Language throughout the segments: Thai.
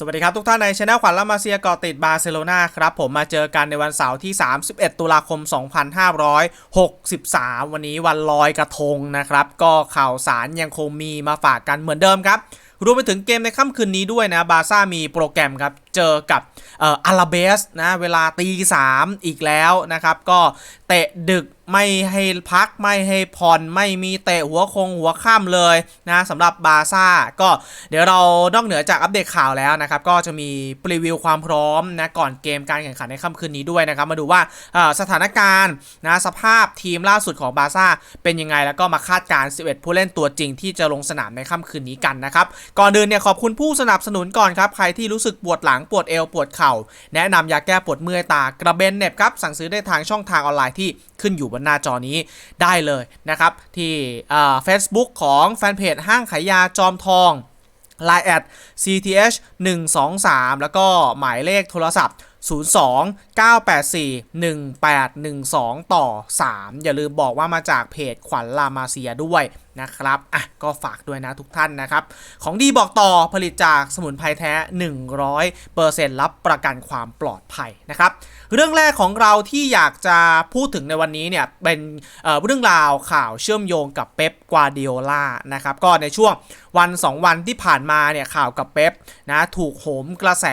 สวัสดีครับทุกท่านในช anel ขวัญละมาเซียก่อติดบาร์เซโลนาครับ ผมมาเจอกันในวันเสาร์ที่ 31 ตุลาคม 2563 วันนี้วันลอยกระทงนะครับ ก็ข่าวสารยังคงมีมาฝากกันเหมือนเดิมครับ รวมไปถึงเกมในค่ำคืนนี้ด้วยนะ บาซ่ามีโปรแกรมครับเจอกับอาราเบสนะเวลาตีสามอีกแล้วนะครับ ก็เตะดึกไม่ให้พักไม่ให้ผ่อนไม่มีเตะหัวคงหัวข้ามเลยนะสำหรับบาซ่าก็เดี๋ยวเรานอกเหนือจากอัปเดตข่าวแล้วนะครับ ก็จะมีรีวิวความพร้อมนะก่อนเกมการแข่งขันในค่ำคืนนี้ด้วยนะครับ มาดูว่าสถานการณ์นะสภาพทีมล่าสุดของบาซ่าเป็นยังไง แล้วก็มาคาดการณ์11 ผู้เล่นตัวจริงที่จะลงสนามในค่ำคืนนี้กันนะครับ ก่อนอื่นเนี่ยขอบคุณผู้สนับสนุนก่อนครับใครที่รู้สึกปวดหลังปวดเอวปวดเข่า แนะนำยาแก้ปวดเมื่อยตากระเบนเน็บครับสั่งซื้อได้ทางช่องทางออนไลน์ที่ขึ้นอยู่บนหน้าจอนี้ได้เลยนะครับ ที่เฟซบุ๊กของแฟนเพจห้างขายยาจอมทอง Line แอด CTH 123 แล้วก็หมายเลขโทรศัพท์ 02 984 1812 ต่อ 3 อย่าลืมบอกว่ามาจากเพจขวัญลามาเซียด้วย นะครับอะก็ฝากด้วยนะทุกท่านนะครับ ของดีบอกต่อผลิตจากสมุนไพรแท้ 100%รับประกันความปลอดภัยนะครับ เรื่องแรกของเราที่อยากจะพูดถึงในวันนี้เนี่ยเป็นเเรื่องราวข่าวเชื่อมโยงกับเป๊ปกวาดิโอลานะครับก็ในช่วงวัน 2 วันที่ผ่านมาเนี่ยข่าวกับเป๊ปนะถูกโหมกระแส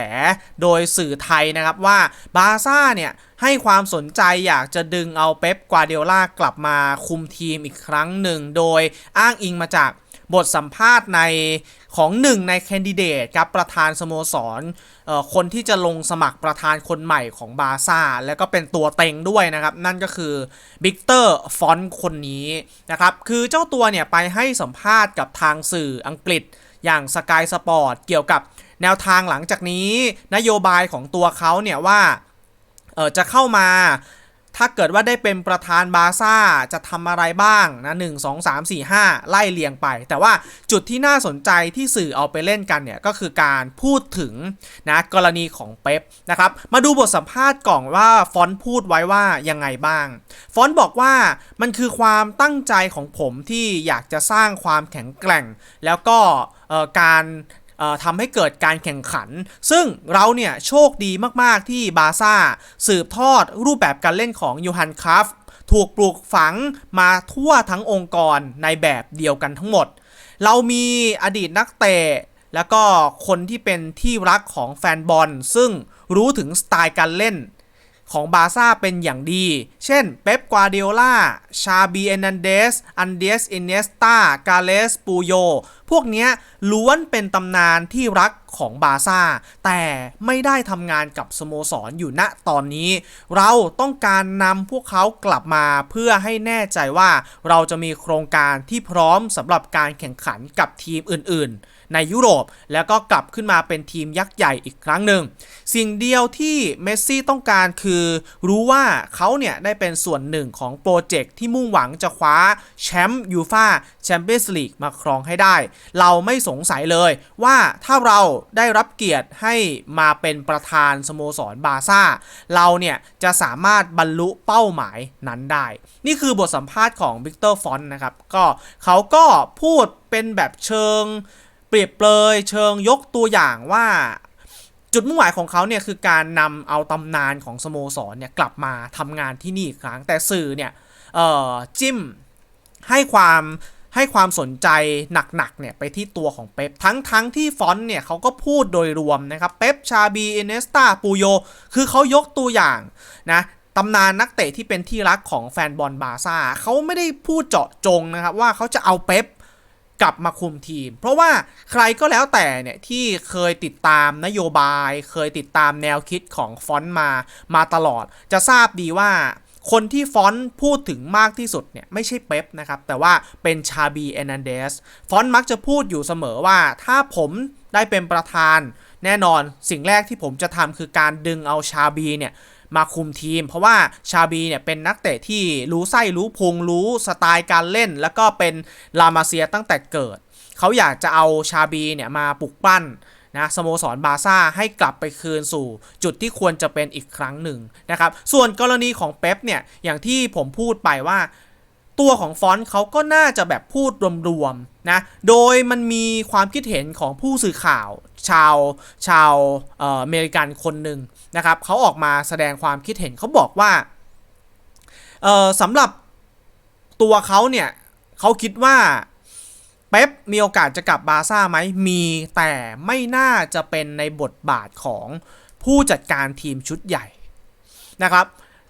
โดยสื่อไทยนะครับว่าบาซ่าเนี่ยให้ความสนใจอยากจะดึงเอาเป๊ปกวาดิโอลากลับมาคุมทีมอีกครั้งหนึ่ง โดยอ้างอิงมาจากบทสัมภาษณ์ในของหนึ่งในแคนดิเดตครับประธานสโมสรคนที่จะลงสมัครประธานคนใหม่ของบาซ่า แล้วก็เป็นตัวเต็งด้วยนะครับ นั่นก็คือบิกเตอร์ฟอนคนนี้นะครับ คือเจ้าตัวเนี่ยไปให้สัมภาษณ์กับทางสื่ออังกฤษอย่างสกายสปอร์ตเกี่ยวกับแนวทางหลังจากนี้ นโยบายของตัวเขาเนี่ยว่า เออจะเข้ามาถ้าเกิดว่าได้เป็นประธานบาซ่าจะทำอะไรบ้างนะหนึ่งสองสามสี่ห้าไล่เลียงไป แต่ว่าจุดที่น่าสนใจที่สื่อเอาไปเล่นกันเนี่ย ก็คือการพูดถึงนะกรณีของเป๊ปนะครับ มาดูบทสัมภาษณ์ก่อนว่าฟอนพูดไว้ว่ายังไงบ้าง ฟอนบอกว่ามันคือความตั้งใจของผมที่อยากจะสร้างความแข็งแกร่ง แล้วก็เอ่อการ ทำให้เกิดการแข่งขัน ซึ่งเราเนี่ยโชคดีมากๆที่บาซ่าสืบทอดรูปแบบการเล่นของยูฮันคราฟถูกปลูกฝังมาทั่วทั้งองค์กรในแบบเดียวกันทั้งหมด เรามีอดีตนักเตะแล้วก็คนที่เป็นที่รักของแฟนบอล ซึ่งรู้ถึงสไตล์การเล่น ของบาซ่าเป็นอย่างดี เช่น เป๊ป กวาดิโอลาชาบีเอนันเดส อันเดสอินเนสตากาเลส ปูโย พวกนี้ล้วนเป็นตำนานที่รัก ของบาซ่าแต่ไม่ได้ทำงานกับสโมสรอยู่ณตอนนี้ เราต้องการนำพวกเขากลับมาเพื่อให้แน่ใจว่าเราจะมีโครงการที่พร้อมสำหรับการแข่งขันกับทีมอื่น ๆ ในยุโรป แล้วก็กลับขึ้นมาเป็นทีมยักษ์ใหญ่อีกครั้งหนึ่ง สิ่งเดียวที่เมสซี่ต้องการคือ รู้ว่าเขาเนี่ยได้เป็นส่วนหนึ่งของโปรเจกต์ที่มุ่งหวังจะคว้าแชมป์ยูฟาแชมเปี้ยนส์ลีกมาครองให้ได้ เราไม่สงสัยเลยว่าถ้าเราได้รับเกียรติให้มาเป็นประธานสโมสรบาซ่า เราเนี่ยจะสามารถบรรลุเป้าหมายนั้นได้ นี่คือบทสัมภาษณ์ของวิกเตอร์ฟอนนะครับ ก็เขาก็พูดเป็นแบบเชิงเปรียบเปรยเชิงยกตัวอย่างว่าจุดมุ่งหมายของเขาเนี่ยคือการนำเอาตำนานของสโมสรเนี่ยกลับมาทำงานที่นี่อีกครั้งแต่สื่อเนี่ยจิ้มให้ความ ให้ความสนใจหนักๆเนี่ยไปที่ตัวของเป๊ปทั้งทั้งที่ฟอนต์เนี่ยเขาก็พูดโดยรวมนะครับเป๊ปชาบีเอเนสตาปูโย คือเขายกตัวอย่างนะตำนานนักเตะที่เป็นที่รักของแฟนบอลบาซ่าเขาไม่ได้พูดเจาะจงนะครับว่าเขาจะเอาเป๊ปกลับมาคุมทีม เพราะว่าใครก็แล้วแต่เนี่ยที่เคยติดตามนโยบาย เคยติดตามแนวคิดของฟอนต์มามาตลอด จะทราบดีว่า คนที่ฟอนต์พูดถึงมากที่สุดเนี่ยไม่ใช่เป๊ปนะครับ แต่ว่าเป็นชาบีเอนันเดสฟอนต์มักจะพูดอยู่เสมอว่าถ้าผมได้เป็นประธาน แน่นอนสิ่งแรกที่ผมจะทำคือการดึงเอาชาบีเนี่ยมาคุมทีม เพราะว่าชาบีเนี่ยเป็นนักเตะที่รู้ไส้รู้พุงรู้สไตล์การเล่น แล้วก็เป็นลามาเซียตั้งแต่เกิด เขาอยากจะเอาชาบีเนี่ยมาปลุกปั้น นะสโมสรบาร์ซ่าให้กลับไปคืนสู่จุดที่ควรจะเป็นอีกครั้งหนึ่งนะครับ ส่วนกรณีของเป๊ปเนี่ย อย่างที่ผมพูดไปว่า ตัวของฟอนต์เขาก็น่าจะแบบพูดรวมๆนะ โดยมันมีความคิดเห็นของผู้สื่อข่าว ชาวชาวเอเมริกันคนหนึ่งนะครับเขาออกมาแสดงความคิดเห็นเขาบอกว่าเอ่อสำหรับตัวเขาเนี่ยเขาคิดว่า ป๊ปมีโอกาสจะกลับบาซ่าไหมมีแต่ไม่น่าจะเป็นในบทบาทของผู้จัดการทีมชุดใหญ่นะครับ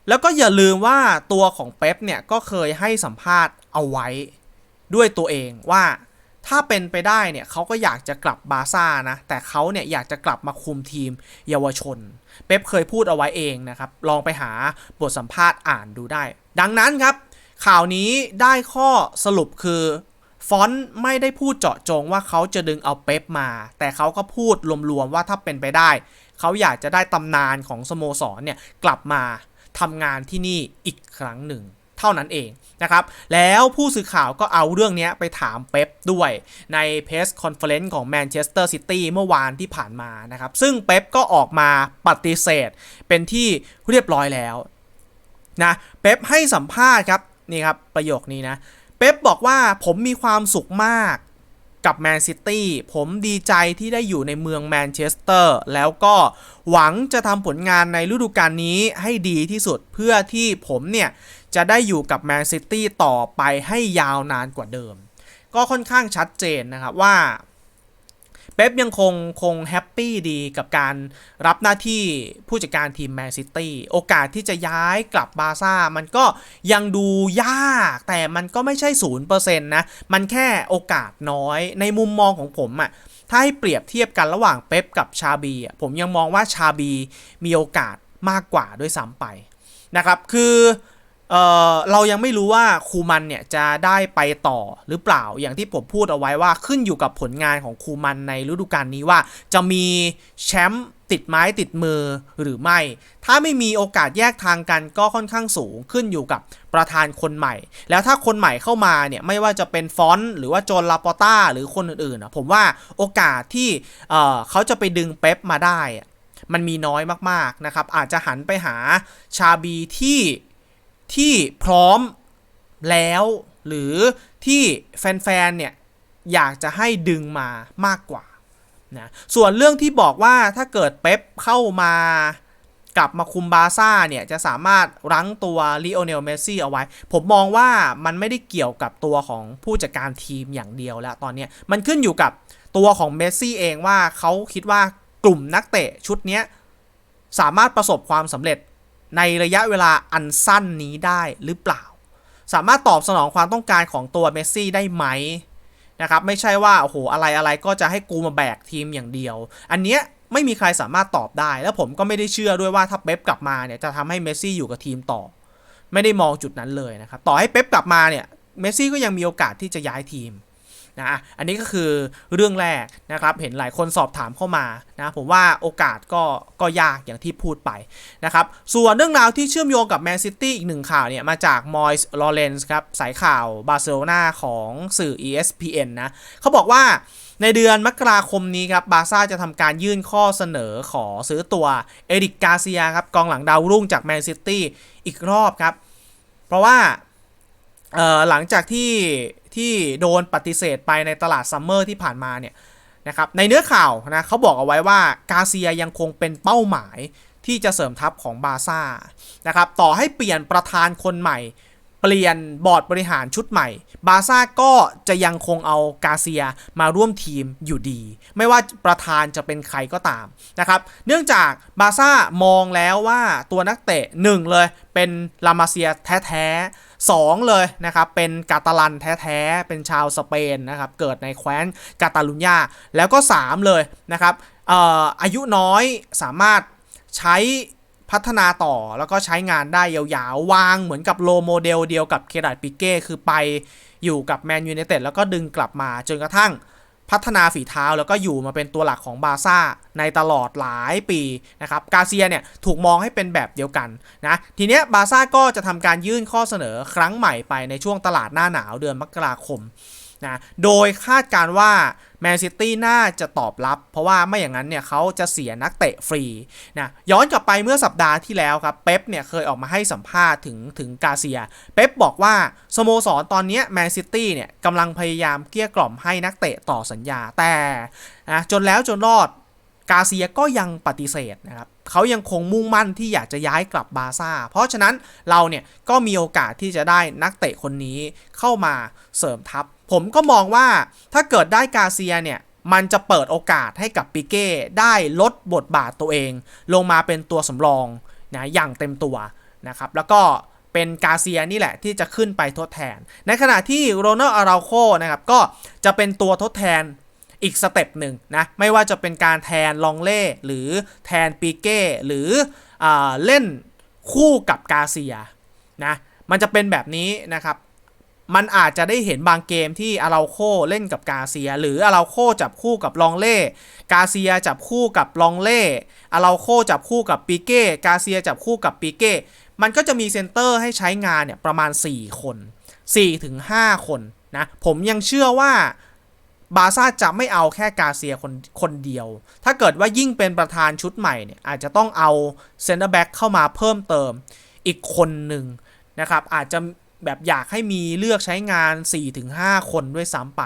แล้วก็อย่าลืมว่าตัวของเป๊ปเนี่ยก็เคยให้สัมภาษณ์เอาไว้ด้วยตัวเองว่าถ้าเป็นไปได้เนี่ยเขาก็อยากจะกลับบาซ่านะแต่เขาเนี่ยอยากจะกลับมาคุมทีมเยาวชน เป๊ปเคยพูดเอาไว้เองนะครับ ลองไปหาบทสัมภาษณ์อ่านดูได้ ดังนั้นครับ ข่าวนี้ได้ข้อสรุปคือ ฟอนต์ไม่ได้พูดเจาะจงว่าเขาจะดึงเอาเป๊ปมา แต่เขาก็พูดรวมๆว่าถ้าเป็นไปได้ เขาอยากจะได้ตำนานของสโมสรเนี่ยกลับมาทำงานที่นี่อีกครั้งหนึ่ง เท่านั้นเองนะครับ แล้วผู้สื่อข่าวก็เอาเรื่องนี้ไปถามเป๊ปด้วยในเพสคอนเฟอเรนซ์ของแมนเชสเตอร์ซิตี้เมื่อวานที่ผ่านมานะครับ ซึ่งเป๊ปก็ออกมาปฏิเสธเป็นที่เรียบร้อยแล้วนะเป๊ปให้สัมภาษณ์ครับนี่ครับประโยคนี้นะ เป๊ปบอกว่าผมมีความสุขมากกับแมนซิตี้ผมดีใจที่ได้อยู่ในเมืองแมนเชสเตอร์ แล้วก็หวังจะทำผลงานในฤดูกาลนี้ให้ดีที่สุดเพื่อที่ผมเนี่ย จะได้อยู่กับแมนซิตี้ต่อไปให้ยาวนานกว่าเดิม ก็ค่อนข้างชัดเจนนะครับว่า เป๊ปยังคงคงแฮปปี้ดีกับการรับหน้าที่ผู้จัดการทีมแมนซิตี้โอกาสที่จะย้ายกลับบาร์ซ่ามันก็ยังดูยาก แต่มันก็ไม่ใช่ศูนย์เปอร์เซ็นต์นะ มันแค่โอกาสน้อยในมุมมองของผมอะ่ะถ้าให้เปรียบเทียบกันระหว่างเป๊ปกับชาบีอะผมยังมองว่าชาบีมีโอกาสมากกว่าด้วยซ้ำไปนะครับ คือ เออเรายังไม่รู้ว่าคูมันเนี่ยจะได้ไปต่อหรือเปล่าอย่างที่ผมพูดเอาไว้ว่าขึ้นอยู่กับผลงานของคูมันในฤดูกาลนี้ว่า จะมีแชมป์ติดไม้ติดมือหรือไม่ ถ้าไม่มีโอกาสแยกทางกันก็ค่อนข้างสูงขึ้นอยู่กับประธานคนใหม่ แล้วถ้าคนใหม่เข้ามาเนี่ยไม่ว่าจะเป็นฟอนต์หรือว่าโจนลาปอต้าหรือคนอื่นๆผมว่าโอกาสที่เเขาจะไปดึงเป๊ปมาได้ มันมีน้อยมากๆนะครับอาจจะหันไปหาชาบีที่ ที่พร้อมแล้ว หรือที่แฟนๆเนี่ยอยากจะให้ดึงมามากกว่านะส่วนเรื่องที่บอกว่าถ้าเกิดเป๊ปเข้ามากลับมาคุมบาซ่าเนี่ยจะสามารถรั้งตัวลิโอเนลเมสซี่เอาไว้ ผมมองว่ามันไม่ได้เกี่ยวกับตัวของผู้จัดการทีมอย่างเดียวแล้วตอนนี้มันขึ้นอยู่กับตัวของเมสซี่เองว่าเขาคิดว่ากลุ่มนักเตะชุดนี้สามารถประสบความสำเร็จ ในระยะเวลาอันสั้นนี้ได้หรือเปล่า สามารถตอบสนองความต้องการของตัวเมสซี่ได้ไหมนะครับไม่ใช่ว่าโอ้โหอะไรอะไรก็จะให้กูมาแบกทีมอย่างเดียว อันเนี้ยไม่มีใครสามารถตอบได้ แล้วผมก็ไม่ได้เชื่อด้วยว่าถ้าเป๊ปกลับมาเนี่ยจะทำให้เมสซี่อยู่กับทีมต่อ ไม่ได้มองจุดนั้นเลยนะครับต่อให้เป๊ปกลับมาเนี่ยเมสซี่ก็ยังมีโอกาสที่จะย้ายทีม นะอันนี้ก็คือเรื่องแรกนะครับเห็นหลายคนสอบถามเข้ามานะผมว่าโอกาสก็ก็ยากอย่างที่พูดไปนะครับส่วนเรื่องราวที่เชื่อมโยงกับแมนซิตี้อีกหนึ่งข่าวเนี่ยมาจากมอยส์ลอเรนส์ครับสายข่าวบาร์เซโลนาของสื่อ ESPN นะเขาบอกว่าในเดือนมกราคมนี้ครับ บาซ่าจะทำการยื่นข้อเสนอขอซื้อตัวเอริกกาเซียครับ กองหลังดาวรุ่งจากแมนซิตี้อีกรอบครับ เพราะว่าหลังจากที่ ที่โดนปฏิเสธไปในตลาดซัมเมอร์ที่ผ่านมาเนี่ยนะครับในเนื้อข่าวนะเขาบอกเอาไว้ว่ากาเซียยังคงเป็นเป้าหมายที่จะเสริมทัพของบาซ่านะครับต่อให้เปลี่ยนประธานคนใหม่ เปลี่ยนบอร์ดบริหารชุดใหม่ บาซ่าก็จะยังคงเอากาเซียมาร่วมทีมอยู่ดี ไม่ว่าประธานจะเป็นใครก็ตามนะครับเนื่องจากบาซ่ามองแล้วว่าตัวนักเตะหนึ่งเลยเป็นลามาเซียแท้ 2 เลยนะครับเป็นกาตาลันแท้ๆ เป็นชาวสเปนนะครับเกิดในแคว้นกาตาลุญญาแล้วก็ 3 เลยนะครับออายุน้อยสามารถใช้พัฒนาต่อแล้วก็ใช้งานได้ยาวๆ วางเหมือนกับโลโมเดลเดียวกับเคดาดปิเก้คือไปอยู่กับแมนยูเนเต็ดแล้วก็ดึงกลับมาจนกระทั่ง พัฒนาฝีเท้าแล้วก็อยู่มาเป็นตัวหลักของบาร์ซ่าในตลอดหลายปีนะครับกาเซียเนี่ยถูกมองให้เป็นแบบเดียวกันนะทีเนี้ยบาร์ซ่าก็จะทำการยื่นข้อเสนอครั้งใหม่ไปในช่วงตลาดหน้าหนาวเดือนมกราคม นะโดยคาดการว่าแมนซิตี้น่าจะตอบรับ เพราะว่าไม่อย่างนั้นเนี่ยเขาจะเสียนักเตะฟรีนะย้อนกลับไปเมื่อสัปดาห์ที่แล้วครับเป๊ปเนี่ยเคยออกมาให้สัมภาษณ์ถึงถึงกาเซีย เป๊ปบอกว่าสโมสรตอนนี้แมนซิตี้เนี่ยกำลังพยายามเกลี้ยกล่อมให้นักเตะต่อสัญญาแต่นะจนแล้วจนรอด กาเซียก็ยังปฏิเสธนะครับเขายังคงมุ่งมั่นที่อยากจะย้ายกลับบาซ่า เพราะฉะนั้นเราเนี่ยก็มีโอกาสที่จะได้นักเตะคนนี้เข้ามาเสริมทัพ ผมก็มองว่าถ้าเกิดได้กาเซียเนี่ยมันจะเปิดโอกาสให้กับปิเก้ได้ลดบทบาทตัวเอง ลงมาเป็นตัวสำรองนะอย่างเต็มตัวนะครับ แล้วก็เป็นกาเซียนี่แหละที่จะขึ้นไปทดแทน ในขณะที่โรนัลอาราโคนะครับก็จะเป็นตัวทดแทน อีกสเต็ปหนึ่งนะ ไม่ว่าจะเป็นการแทนลองเล่ หรือแทนปีเก้ หรืออเล่นคู่กับกาเซียนะ มันจะเป็นแบบนี้นะครับมันอาจจะได้เห็นบางเกมที่อาราโคเล่นกับกาเซีย หรืออาราโคจับคู่กับลองเล่ กาเซียจับคู่กับลองเล่อาราโคจับคู่กับปีเก้ กาเซียจับคู่กับปีเก้ มันก็จะมีเซนเตอร์ให้ใช้งานเนี่ยประมาณ 4 คน 4-5 คนนะ ผมยังเชื่อว่า บาซ่าจะไม่เอาแค่กาเซียคนคนเดียว ถ้าเกิดว่ายิ่งเป็นประธานชุดใหม่เนี่ยอาจจะต้องเอาเซนเตอร์แบ็กเข้ามาเพิ่มเติมอีกคนหนึ่งนะครับ อาจจะแบบอยากให้มีเลือกใช้งาน 4-5 คนด้วยซ้ำไป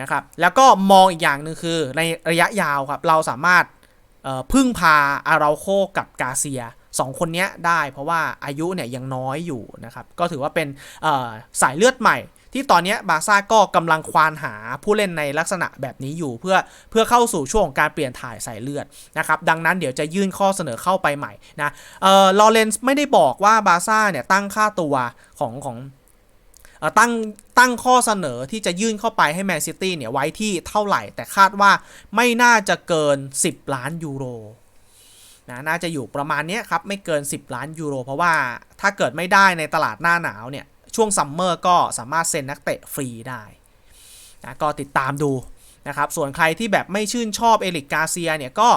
นะครับ แล้วก็มองอีกอย่างหนึ่งคือในระยะยาวครับ เราสามารถพึ่งพาอาราโคกับกาเซียสองคนนี้ได้เพราะว่าอายุเนี่ยยังน้อยอยู่นะครับ ก็ถือว่าเป็นสายเลือดใหม่ ที่ตอนนี้บาซ่าก็กำลังควานหาผู้เล่นในลักษณะแบบนี้อยู่ เพื่อเพื่อเข้าสู่ช่วงของการเปลี่ยนถ่ายสายเลือดนะครับดังนั้นเดี๋ยวจะยื่นข้อเสนอเข้าไปใหม่นะเออลอเรนซ์ไม่ได้บอกว่าบาซ่าเนี่ยตั้งค่าตัวของของตั้งตั้งข้อเสนอที่จะยื่นเข้าไปให้แมนซิตี้เนี่ยไว้ที่เท่าไหร่ แต่คาดว่าไม่น่าจะเกิน 10 ล้านยูโรนะน่าจะอยู่ประมาณนี้ครับ ไม่เกิน 10 ล้านยูโร เพราะว่าถ้าเกิดไม่ได้ในตลาดหน้าหนาวเนี่ย ช่วงซัมเมอร์ก็สามารถเซ็นนักเตะฟรีได้นะก็ติดตามดูนะครับ ส่วนใครที่แบบไม่ชื่นชอบเอลิกกาเซียเนี่ยก็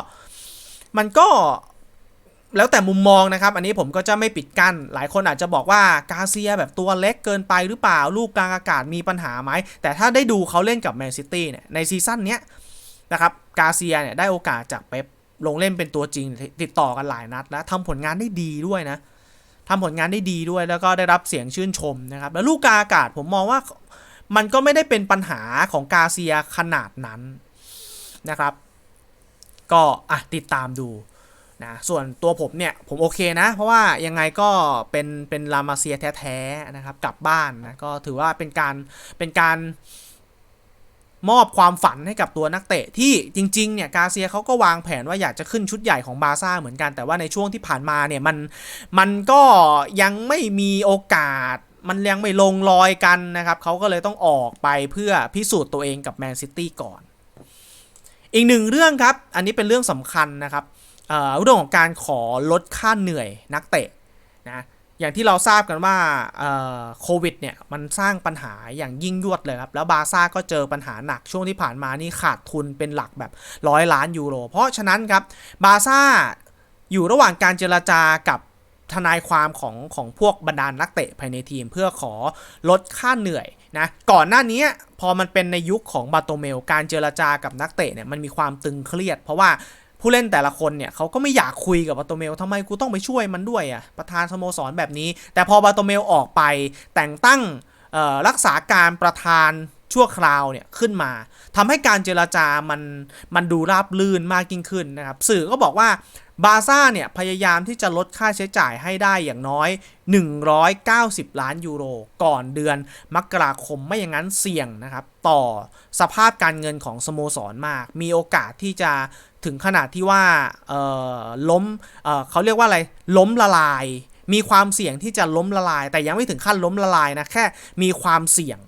มันก็แล้วแต่มุมมองนะครับ อันนี้ผมก็จะไม่ปิดกัน้น หลายคนอาจจะบอกว่ากาเซียแบบตัวเล็กเกินไปหรือเปล่า ลูกกลางอากาศมีปัญหาไหม แต่ถ้าได้ดูเขาเล่นกับแมนซิตี้เนี่ย ในซีซั่นนี้นะครับ กาเซียเนี่ยได้โอกาสจากเป๊ปลงเล่นเป็นตัวจริงติดต่อกันหลายนัด แล้วทำผลงานได้ดีด้วยนะ ทำผลงานได้ดีด้วยแล้วก็ได้รับเสียงชื่นชมนะครับ แล้วลูกกาอากาศผมมองว่ามันก็ไม่ได้เป็นปัญหาของกาเซียขนาดนั้นนะครับ ก็อะติดตามดูนะส่วนตัวผมเนี่ย ผมโอเคนะ เพราะว่ายังไงก็เป็นเป็นลามาเซียแท้ๆนะครับ กลับบ้านนะก็ถือว่าเป็นการเป็นการ มอบความฝันให้กับตัวนักเตะที่จริงๆเนี่ยกาเซียเขาก็วางแผนว่าอยากจะขึ้นชุดใหญ่ของบาซ่าเหมือนกันแต่ว่าในช่วงที่ผ่านมาเนี่ยมันมันก็ยังไม่มีโอกาสมันยังไม่ลงรอยกันนะครับเขาก็เลยต้องออกไปเพื่อพิสูจน์ตัวเองกับแมนซิตี้ก่อน อีกหนึ่งเรื่องครับ อันนี้เป็นเรื่องสำคัญนะครับเรื่องของการขอลดค่าเหนื่อยนักเตะนะ อย่างที่เราทราบกันว่าโควิดเนี่ยมันสร้างปัญหาอย่างยิ่งยวดเลยครับ แล้วบาซ่าก็เจอปัญหาหนักช่วงที่ผ่านมานี่ขาดทุนเป็นหลักแบบร้อยล้านยูโร เพราะฉะนั้นครับบาซ่าอยู่ระหว่างการเจรจากับทนายความของของพวกบรรดานนักเตะภายในทีมเพื่อขอลดค่าเหนื่อยนะก่อนหน้านี้พอมันเป็นในยุคของบาโตเมล การเจรจากับนักเตะเนี่ยมันมีความตึงเครียด เพราะว่า ผู้เล่นแต่ละคนเนี่ยเขาก็ไม่อยากคุยกับบาโตเมลทำไมกูต้องไปช่วยมันด้วยอะประธานสโมสรแบบนี้ แต่พอบาโตเมลออกไปแต่งตั้งรักษาการประธาน ชั่วคราวเนี่ยขึ้นมาทำให้การเจรจามันมันดูราบลื่นมากยิ่งขึ้นนะครับ สื่อก็บอกว่าบาซ่าเนี่ยพยายามที่จะลดค่าใช้จ่ายให้ได้อย่างน้อย 190 ล้านยูโร ก่อนเดือนมกราคมไม่อย่างนั้นเสี่ยงนะครับ ต่อสภาพการเงินของสโมสรมาก มีโอกาสที่จะถึงขนาดที่ว่าล้มเเขาเรียกว่าอะไร ล้มละลาย มีความเสี่ยงที่จะล้มละลาย แต่ยังไม่ถึงขั้นล้มละลายนะ แค่มีความเสี่ยง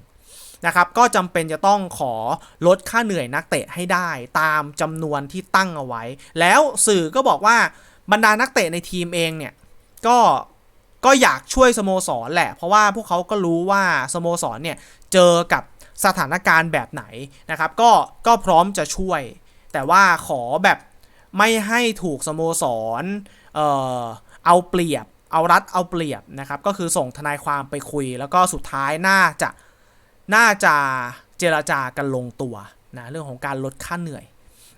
นะครับก็จำเป็นจะต้องขอลดค่าเหนื่อยนักเตะให้ได้ ตามจำนวนที่ตั้งเอาไว้ แล้วสื่อก็บอกว่าบรรดานักเตะในทีมเองเนี่ยก็ก็อยากช่วยสโมสรแหละ เพราะว่าพวกเขาก็รู้ว่าสโมสรเนี่ยเจอกับสถานการณ์แบบไหนนะครับ ก็ก็พร้อมจะช่วย แต่ว่าขอแบบไม่ให้ถูกสโมสรเอ่อเอาเปรียบ เอารัดเอาเปรียบนะครับ ก็คือส่งทนายความไปคุย แล้วก็สุดท้ายน่าจะ น่าจะเจรจากันลงตัวนะเรื่องของการลดค่าเหนื่อย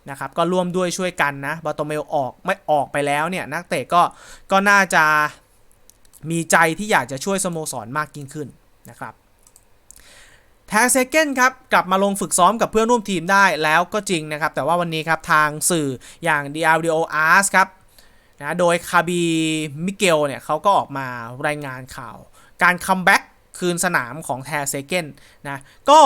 นะครับก็ร่วมด้วยช่วยกันนะบาโตเมลออกไม่ออกไปแล้วเนี่ยนักเตะก็ก็น่าจะมีใจที่อยากจะช่วยสโมสรมากยิ่งขึ้นนะครับแทเซเกนครับกลับมาลงฝึกซ้อมกับเพื่อนร่วมทีมได้แล้วก็จริงนะครับ แต่ว่าวันนี้ครับทางสื่ออย่าง d r d o Ars ครับนะโดยคาบีมิเกลเนี่ยเขาก็ออกมารายงานข่าว การคัมแบ็ก คืนสนามของแทเซเกนนะก็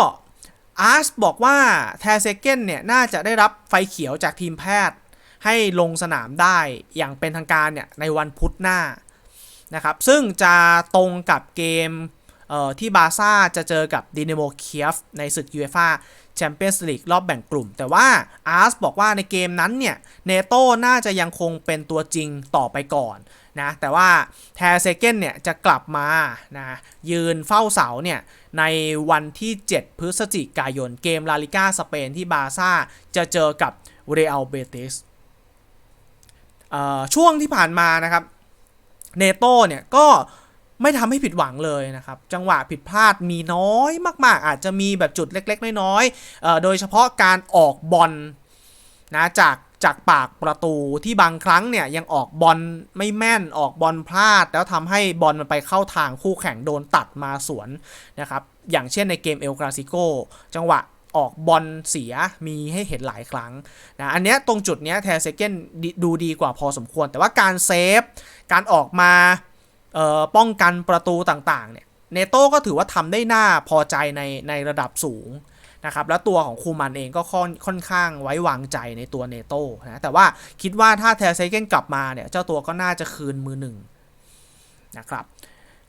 อาร์สบอกว่าแทเซเกนเนี่ยน่าจะได้รับไฟเขียวจากทีมแพทย์ ให้ลงสนามได้อย่างเป็นทางการเนี่ยในวันพุธหน้านะครับซึ่งจะตรงกับเกมที่บาซ่าจะเจอกับดินโมเคียฟในศึกยูเอฟ่าแชมเปี้ยนส์ลีกรอบแบ่งกลุ่ม แต่ว่าอาร์สบอกว่าในเกมนั้นเนี่ยเนโต้น่าจะยังคงเป็นตัวจริงต่อไปก่อน นะแต่ว่าแทเซเกนเนี่ยจะกลับมานะยืนเฝ้าเสาเนี่ยในวันที่ 7 พฤศจิกายนเกมลาลิก้าสเปนที่บาซ่าจะเจอกับเรอัลเบติสช่วงที่ผ่านมานะครับเนโต้เนี่ยก็ไม่ทำให้ผิดหวังเลยนะครับ จังหวะผิดพลาดมีน้อยมาก ๆ อาจจะมีแบบจุดเล็ก ๆ น้อยๆโดยเฉพาะการออกบอลนะจาก จากปากประตูที่บางครั้งเนี่ยยังออกบอลไม่แม่นออกบอลพลาด แล้วทำให้บอลมันไปเข้าทางคู่แข่งโดนตัดมาสวนนะครับอย่างเช่นในเกมเอลกราซิโกจังหวะออกบอลเสียมีให้เห็นหลายครั้งนะอันนี้ตรงจุดนี้แทเซเกนดูดีกว่าพอสมควร แต่ว่าการเซฟ การออกมาป้องกันประตูต่างๆเนี่ยเนโต้ก็ถือว่าทำได้น่าพอใจในในระดับสูง นะครับแล้วตัวของคูมันเองก็ค่อนค่อนข้างไว้วางใจในตัวเนโต้นะแต่ว่าคิดว่าถ้าแทเซเกนกลับมาเนี่ยเจ้าตัวก็น่าจะคืนมือหนึ่งนะครับ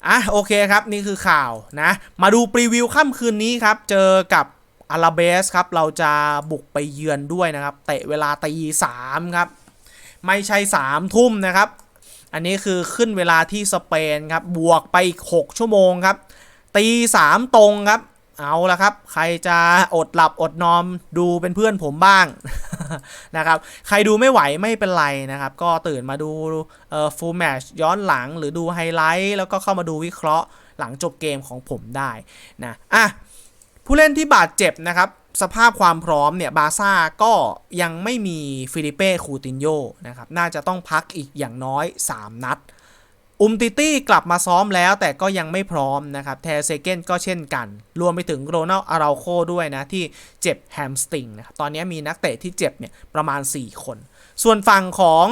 อะโอเคครับ นี่คือข่าวนะ มาดูปรีวิวค่ำคืนนี้ครับ เจอกับอาราเบสครับ เราจะบุกไปเยือนด้วยนะครับ เตะเวลาตีสามครับ ไม่ใช่สามทุ่มนะครับ อันนี้คือขึ้นเวลาที่สเปนครับ บวกไปอีก 6 ชั่วโมงครับ ตีสามตรงครับ เอาละครับ ใครจะอดหลับอดนอนดูเป็นเพื่อนผมบ้างนะครับ ใครดูไม่ไหวไม่เป็นไรนะครับ ก็ตื่นมาดูเอ่อฟูลแมชย้อนหลังหรือดูไฮไลท์แล้วก็เข้ามาดูวิเคราะห์หลังจบเกมของผมได้นะอะผู้เล่นที่บาดเจ็บนะครับ สภาพความพร้อมเนี่ยบาซ่าก็ยังไม่มีฟิลิเป้คูตินโยนะครับ น่าจะต้องพักอีกอย่างน้อย 3 นัด อุมติตี้กลับมาซ้อมแล้วแต่ก็ยังไม่พร้อมนะครับแทเซเกนก็เช่นกัน รวมไปถึงโรนัลอาราโคด้วยนะ ที่เจ็บแฮมสติงนะครับตอนนี้มีนักเตะที่เจ็บเนี่ยประมาณ 4 คน ส่วนฝั่งของ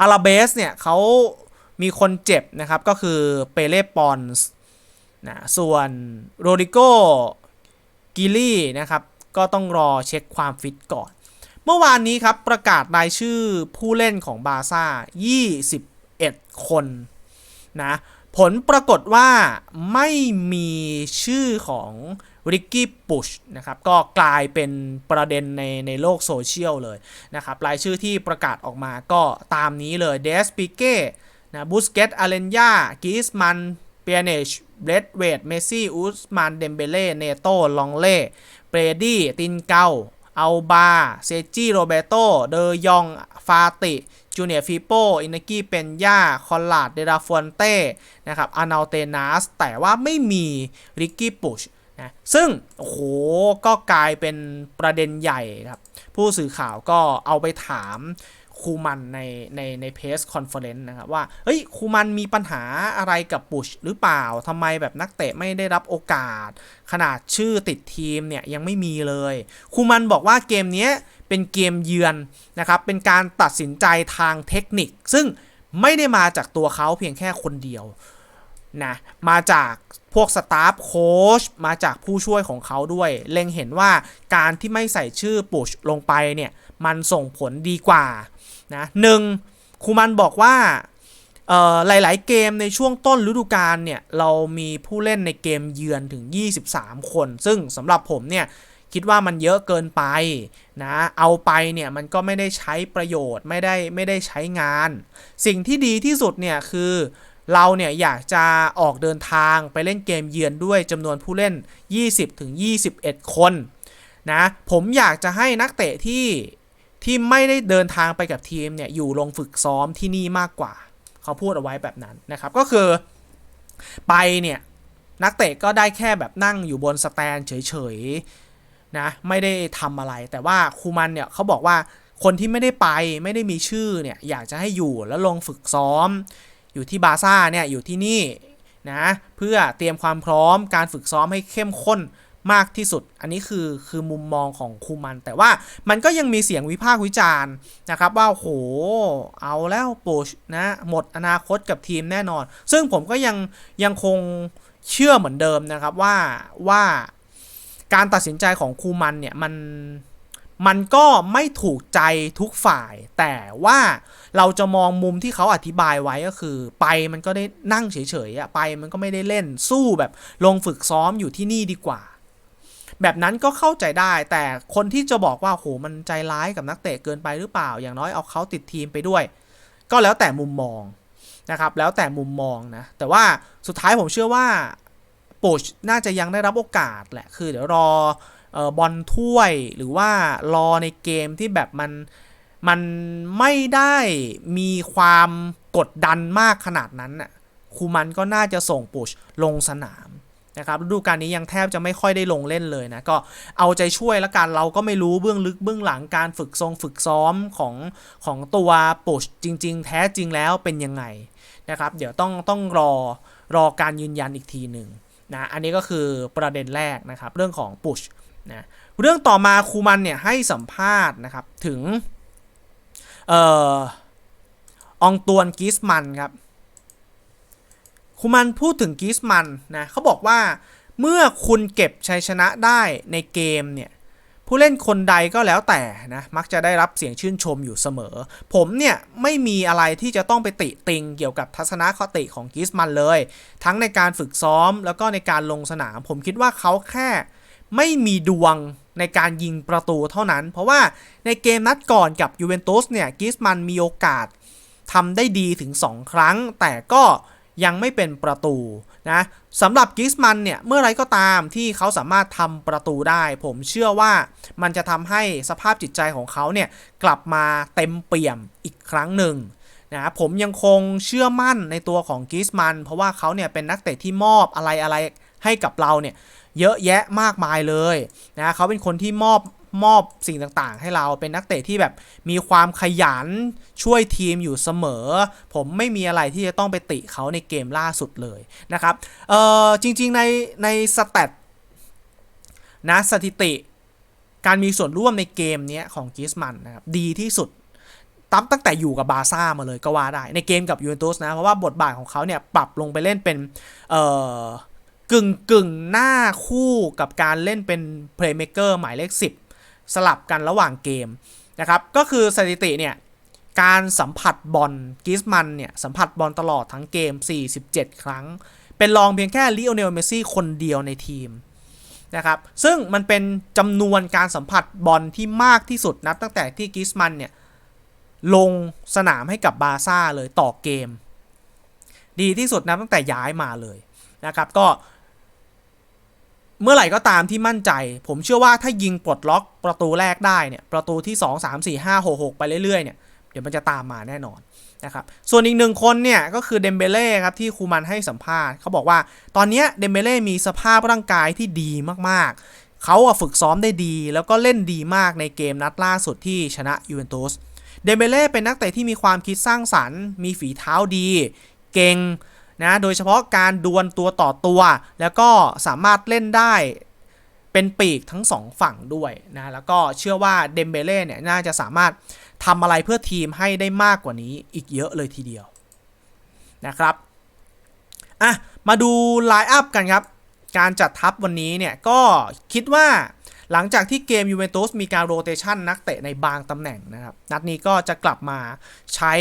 อาราเบสเนี่ยเขามีคนเจ็บนะครับ ก็คือเปเล่ปอนส์นะส่วนโรดิโกกิลี่นะครับ ก็ต้องรอเช็คความฟิตก่อน เมื่อวานนี้ครับประกาศรายชื่อผู้เล่นของบาซ่า 21คนนะผลปรากฏว่าไม่มีชื่อของริกกี้ปุชนะครับก็กลายเป็นประเด็นในในโลกโซเชียลเลยนะครับรายชื่อที่ประกาศออกมาก็ตามนี้เลยเดสปิเก้นะบุสเกตอาเลนยากิสมันเปียเนชเบรดเวดเมซี่อุสมานเดมเบเล่เนโตลองเล่เบรดี้ตินเกาอัลบาเซจิโรเบโตเดยองฟาติ จูเนียฟิโปอินกี้เป็นย่าคอนลาดเดราฟอนเต้นะครับอานาเตนัสแต่ว่าไม่มีริกกี้ปุชนะซึ่ง โอ้โห ก็กลายเป็นประเด็นใหญ่ครับ ผู้สื่อข่าวก็เอาไปถาม คูมันในในในเพสคอนเฟอเรนซ์นะครับว่าเฮ้ยคูมันมีปัญหาอะไรกับบุชหรือเปล่าทำไมแบบนักเตะไม่ได้รับโอกาส ขนาดชื่อติดทีมเนี่ยยังไม่มีเลยคูมันบอกว่าเกมนี้เป็นเกมเยือนนะครับเป็นการตัดสินใจทางเทคนิค ซึ่งไม่ได้มาจากตัวเขาเพียงแค่คนเดียวนะมาจากพวกสตาฟโค้ชมาจากผู้ช่วยของเขาด้วย เล็งเห็นว่าการที่ไม่ใส่ชื่อปุชลงไปเนี่ย มันส่งผลดีกว่า นะหนึ่งคูมันบอกว่าหลาย ๆ เกมในช่วงต้นฤดูกาลเนี่ย เรามีผู้เล่นในเกมเยือนถึง 23 คน ซึ่งสำหรับผมเนี่ยคิดว่ามันเยอะเกินไปนะ เอาไปเนี่ยมันก็ไม่ได้ใช้ประโยชน์ไม่ได้ไม่ได้ใช้งาน สิ่งที่ดีที่สุดเนี่ยคือเราเนี่ยอยากจะออกเดินทางไปเล่นเกมเยือนด้วยจำนวนผู้เล่น 20-21 คนนะผมอยากจะให้นักเตะที่ ที่ไม่ได้เดินทางไปกับทีมเนี่ยอยู่ลงฝึกซ้อมที่นี่มากกว่า เขาพูดเอาไว้แบบนั้นนะครับ ก็คือไปเนี่ยนักเตะก็ได้แค่แบบนั่งอยู่บนสแตนเฉยๆนะไม่ได้ทำอะไร แต่ว่าคูมันเนี่ยเขาบอกว่าคนที่ไม่ได้ไปไม่ได้มีชื่อเนี่ยอยากจะให้อยู่แล้วลงฝึกซ้อม อยู่ที่บาซ่าเนี่ยอยู่ที่นี่นะเพื่อเตรียมความพร้อมการฝึกซ้อมให้เข้มข้น มากที่สุด อันนี้คือคือมุมมองของคูมัน แต่ว่ามันก็ยังมีเสียงวิพากษ์วิจารณ์นะครับ ว่าโหเอาแล้วโปชนะหมดอนาคตกับทีมแน่นอน ซึ่งผมก็ยังยังคงเชื่อเหมือนเดิมนะครับว่าว่าการตัดสินใจของคูมันเนี่ยมันมันก็ไม่ถูกใจทุกฝ่าย แต่ว่าเราจะมองมุมที่เขาอธิบายไว้ก็คือ ไปมันก็ได้นั่งเฉยๆอะไปมันก็ไม่ได้เล่นสู้แบบลงฝึกซ้อมอยู่ที่นี่ดีกว่า แบบนั้นก็เข้าใจได้ แต่คนที่จะบอกว่าโหมันใจร้ายกับนักเตะเกินไปหรือเปล่า อย่างน้อยเอาเขาติดทีมไปด้วย ก็แล้วแต่มุมมองนะครับ แล้วแต่มุมมองนะ แต่ว่าสุดท้ายผมเชื่อว่าปูชน่าจะยังได้รับโอกาสแหละ คือเดี๋ยวรอเออบอลถ้วยหรือว่ารอในเกมที่แบบมันมันไม่ได้มีความกดดันมากขนาดนั้นน่ะคูมันก็น่าจะส่งปุชลงสนาม นะครับฤดูกาลนี้ยังแทบจะไม่ค่อยได้ลงเล่นเลยนะ ก็เอาใจช่วยละกันเราก็ไม่รู้เบื้องลึกเบื้องหลังการฝึกทรงฝึกซ้อมของของตัวปุชจริง ๆ แท้จริงแล้วเป็นยังไงนะครับ เดี๋ยวต้องต้องรอรอการยืนยันอีกทีหนึ่งนะอันนี้ก็คือประเด็นแรกนะครับ เรื่องของปุชนะเรื่องต่อมาคูมันเนี่ยให้สัมภาษณ์นะครับถึงเอ่อองตวนกิสมันครับ คูมันพูดถึงกิสมันนะเขาบอกว่าเมื่อคุณเก็บชัยชนะได้ในเกมเนี่ยผู้เล่นคนใดก็แล้วแต่นะมักจะได้รับเสียงชื่นชมอยู่เสมอ ผมเนี่ยไม่มีอะไรที่จะต้องไปติติงเกี่ยวกับทัศนคติของกิสมันเลย ทั้งในการฝึกซ้อมแล้วก็ในการลงสนาม ผมคิดว่าเขาแค่ไม่มีดวงในการยิงประตูเท่านั้น เพราะว่าในเกมนัดก่อนกับยูเวนตุสเนี่ยกิสมันมีโอกาสทำได้ดีถึง 2 ครั้ง แต่ก็ ยังไม่เป็นประตูนะสำหรับกิสมันเนี่ย เมื่อไรก็ตามที่เขาสามารถทำประตูได้ ผมเชื่อว่ามันจะทำให้สภาพจิตใจของเขาเนี่ย กลับมาเต็มเปี่ยมอีกครั้งหนึ่งนะผมยังคงเชื่อมั่นในตัวของกิสมัน เพราะว่าเขาเนี่ยเป็นนักเตะที่มอบอะไรอะไรให้กับเราเนี่ยเยอะแยะมากมายเลยนะเขาเป็นคนที่มอบ มอบสิ่งต่างๆ ให้เราเป็นนักเตะที่แบบมีความขยันช่วยทีมอยู่เสมอ ผมไม่มีอะไรที่จะต้องไปติเขาในเกมล่าสุดเลยนะครับเออจริงๆในในสแตทนะสถิติการมีส่วนร่วมในเกมนี้ของกิสมันนะครับดีที่สุดตั้งตั้งแต่อยู่กับบาซ่ามาเลยก็ว่าได้ ในเกมกับยูเวนตุสนะ เพราะว่าบทบาทของเขาเนี่ยปรับลงไปเล่นเป็นเอ่อกึ่งกึ่งหน้าคู่กับการเล่นเป็นเพลย์เม k เกอร์หมายเลข 10 สลับกันระหว่างเกมนะครับ ก็คือสถิติเนี่ย การสัมผัสบอลกิสมันเนี่ย สัมผัสบอลตลอดทั้งเกม 47 ครั้ง เป็นรองเพียงแค่ลิโอเนลเมซี่คนเดียวในทีมนะครับ ซึ่งมันเป็นจำนวนการสัมผัสบอลที่มากที่สุดนับตั้งแต่ที่กิสมันเนี่ย ลงสนามให้กับบาซ่าเลยต่อเกม ดีที่สุดนับตั้งแต่ย้ายมาเลยนะครับ ก็ เมื่อไหร่ก็ตามที่มั่นใจ ผมเชื่อว่าถ้ายิงปลดล็อกประตูแรกได้เนี่ยประตูที่ 2 3 4 5 6 6 ไปเรื่อยๆเนี่ยเดี๋ยวมันจะตามมาแน่นอนนะครับส่วนอีกหนึ่งคนเนี่ยก็คือเดมเบเล่ครับที่คูมันให้สัมภาษณ์เขาบอกว่า ตอนนี้เดมเบเล่มีสภาพร่างกายที่ดีมากๆ เขาฝึกซ้อมได้ดี แล้วก็เล่นดีมากในเกมนัดล่าสุดที่ชนะยูเวนตุสเดมเบเล่เป็นนักเตะที่มีความคิดสร้างสรรค์ มีฝีเท้าดี เก่ง นะโดยเฉพาะการดวลตัวต่อตัว แล้วก็สามารถเล่นได้เป็นปีกทั้งสองฝั่งด้วยนะแล้วก็เชื่อว่าเดมเบเล่เนี่ยน่าจะสามารถทำอะไรเพื่อทีมให้ได้มากกว่านี้อีกเยอะเลยทีเดียวนะครับอะมาดูไลน์อัพกันครับ การจัดทัพวันนี้เนี่ยก็คิดว่า หลังจากที่เกมยูเวนตุสมีการโรเตชันนักเตะในบางตำแหน่งนะครับ นัดนี้ก็จะกลับมาใช้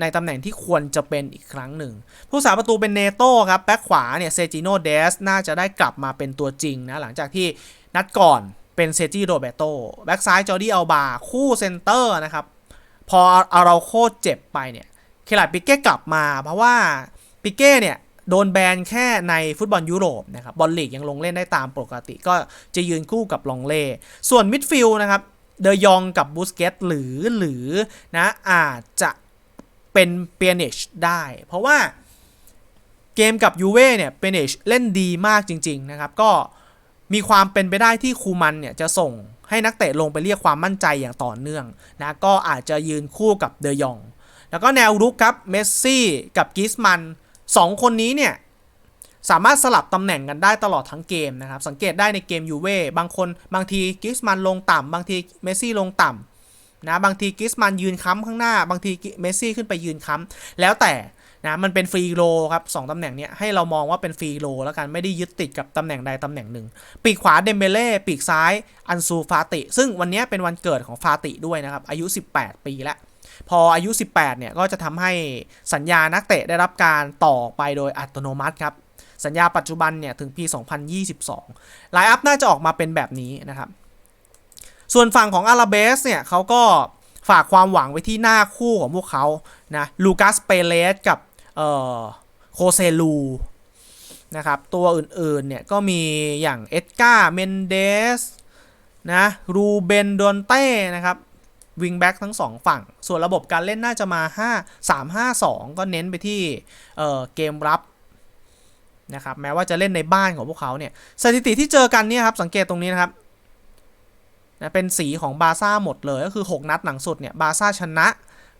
ในตำแหน่งที่ควรจะเป็นอีกครั้งหนึ่ง ผู้สาประตูเป็นเนโต้ครับ แบ็คขวาเนี่ยเซจิโนเดสน่าจะได้กลับมาเป็นตัวจริงนะ หลังจากที่นัดก่อนเป็นเซจิโรเบโตแบ็กซ้ายจอร์ดี้อัลบาคู่เซนเตอร์นะครับ พออาราโคเจ็บไปเนี่ยเคลาดปิเก้กลับมา เพราะว่าปิเก้เนี่ย โดนแบนแค่ในฟุตบอลยุโรปนะครับบอลลีกยังลงเล่นได้ตามปกติ ก็จะยืนคู่กับลองเล่ ส่วนมิดฟิลด์นะครับเดยองกับบูสเกตหรือหรือนะอาจจะเป็นเปียเนชได้ เพราะว่าเกมกับยูเว่เนี่ยเปียเนชเล่นดีมากจริง ๆ นะครับ ก็มีความเป็นไปได้ที่คูมันเนี่ยจะส่งให้นักเตะลงไปเรียกความมั่นใจอย่างต่อเนื่องนะก็อาจจะยืนคู่กับเดยอง แล้วก็แนวรุกครับเมสซี่กับกิสมัน สองคนนี้เนี่ยสามารถสลับตำแหน่งกันได้ตลอดทั้งเกมนะครับ สังเกตได้ในเกมยูเว่บางคนบางทีกิสมันลงต่ำบางทีเมสซี่ลงต่ำนะบางทีกิสมันยืนค้ำข้างหน้า บางทีเมสซี่ขึ้นไปยืนค้ำแล้วแต่นะมันเป็นฟรีโรครับสองตำแหน่งเนี้ยให้เรามองว่าเป็นฟรีโรแล้วกันไม่ได้ยึดติดกับตำแหน่งใดตำแหน่งหนึ่ง ปีกขวาเดมเบเล่ปีกซ้ายอันซูฟาติ ซึ่งวันนี้เป็นวันเกิดของฟาติด้วยนะครับอายุ 18 ปีแล้ว พออายุ 18 เนี่ยก็จะทำให้สัญญานักเตะได้รับการต่อไปโดยอัตโนมัติครับ สัญญาปัจจุบันเนี่ยถึงปี 2022 ไลน์อัพน่าจะออกมาเป็นแบบนี้นะครับ ส่วนฝั่งของอาราเบสเนี่ยเขาก็ฝากความหวังไว้ที่หน้าคู่ของพวกเขานะลูกัสเปเลสกับเอ่อโคเซลูนะครับตัวอื่นๆเนี่ยก็มีอย่างเอ็ดการ์เมนเดสนะรูเบนดอนเต้นะครับ วิงแบ็กทั้งสองฝั่ง ส่วนระบบการเล่นน่าจะมา 5 3 5 2 ก็เน้นไปที่เเกมรับนะครับแม้ว่าจะเล่นในบ้านของพวกเขาเนี่ยสถิติที่เจอกันเนี่ยครับสังเกตตรงนี้นะครับนะเป็นสีของบาซ่าหมดเลยก็คือ 6 นัดหลังสุดเนี่ยบาซ่าชนะ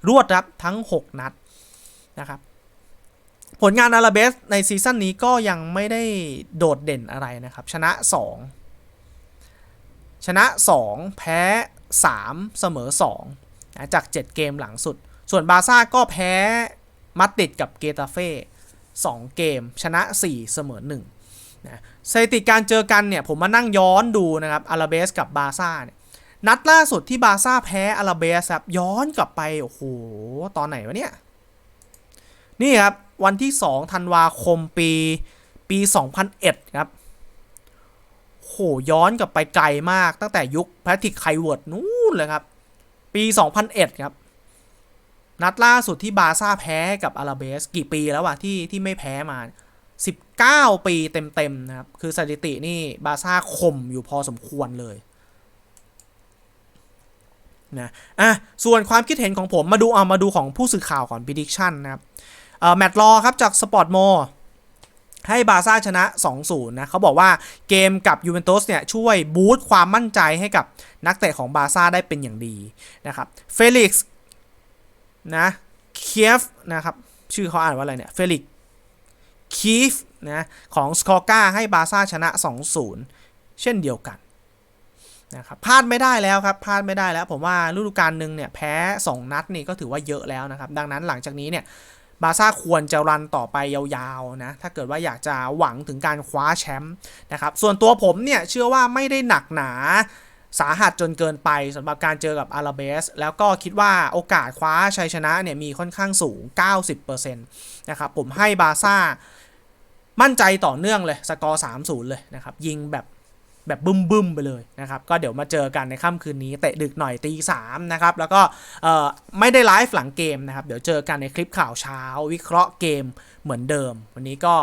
รวดครับทั้ง 6 นัดนะครับผลงานอาราเบสในซีซั่นนี้ก็ยังไม่ได้โดดเด่นอะไรนะครับ ชนะ 2 ชนะ 2 แพ้ 3 เสมอ2นะจาก 7 เกมหลังสุด ส่วนบาซ่าก็แพ้มัดติดกับเกตาเฟ่2เกม ชนะ 4 เสมอ1นะสถิติการเจอกันเนี่ย ผมมานั่งย้อนดูนะครับอาราเบสกับบาซ่าเนี่ยนัดล่าสุดที่บาซ่าแพ้อาราเบสครับย้อนกลับไป โอ้โห ตอนไหนวะเนี่ย นี่ครับ วันที่2ธันวาคมปีปี 2001 ครับ โหย้อนกลับไปไกลมากตั้งแต่ยุคแพทริกไคเวิร์ดนู่นเลยครับ ปี 2001 ครับ นัดล่าสุดที่บาซ่าแพ้กับอาราเบส กี่ปีแล้ววะที่ที่ไม่แพ้มา 19 ปีเต็มๆนะครับ คือสถิตินี่บาซ่าข่มอยู่พอสมควรเลยนะอะส่วนความคิดเห็นของผมมาดูเอามาดูของผู้สื่อข่าวก่อน prediction นะครับเอ่อแมตต์รอครับจากสปอร์ตโม ให้บาซ่าชนะ 2-0 นะเขาบอกว่าเกมกับยูเวนตุสเนี่ยช่วยบูสต์ความมั่นใจให้กับนักเตะของบาซ่าได้เป็นอย่างดีนะครับเฟลิกซ์นะเคียฟนะครับชื่อเขาอ่านว่าอะไรเนี่ยเฟลิกคีฟนะของสกอร์กาให้บาซ่าชนะ 2-0 เช่นเดียวกันนะครับพลาดไม่ได้แล้วครับพลาดไม่ได้แล้ว ผมว่าฤดูกาลหนึ่งเนี่ยแพ้ 2 นัดนี่ก็ถือว่าเยอะแล้วนะครับ ดังนั้นหลังจากนี้เนี่ย บาซ่าควรจะรันต่อไปยาวๆนะ ถ้าเกิดว่าอยากจะหวังถึงการคว้าแชมป์นะครับ ส่วนตัวผมเนี่ยเชื่อว่าไม่ได้หนักหนาสาหัสจนเกินไปสำหรับการเจอกับอาราเบส แล้วก็คิดว่าโอกาสคว้าชัยชนะเนี่ยมีค่อนข้างสูง 90%นะครับผมให้บาซ่ามั่นใจต่อเนื่องเลย สกอร์ 3-0 เลยนะครับ ยิงแบบ แบบบึ้มๆไปเลยนะครับ ก็เดี๋ยวมาเจอกันในค่ำคืนนี้เตะดึกหน่อยตีสามนะครับ แล้วก็ไม่ได้ไลฟ์หลังเกมนะครับ เดี๋ยวเจอกันในคลิปข่าวเช้า วิเคราะห์เกมเหมือนเดิม วันนี้ก็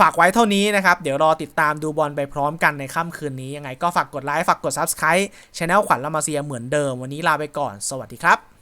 ฝากไว้เท่านี้นะครับ เดี๋ยวรอติดตามดูบอลไปพร้อมกันในค่ำคืนนี้ยังไงก็ฝากกดไลค์ฝากกด Subscribe c h anel ขวัญละมาเซียเหมือนเดิม วันนี้ลาไปก่อน สวัสดีครับ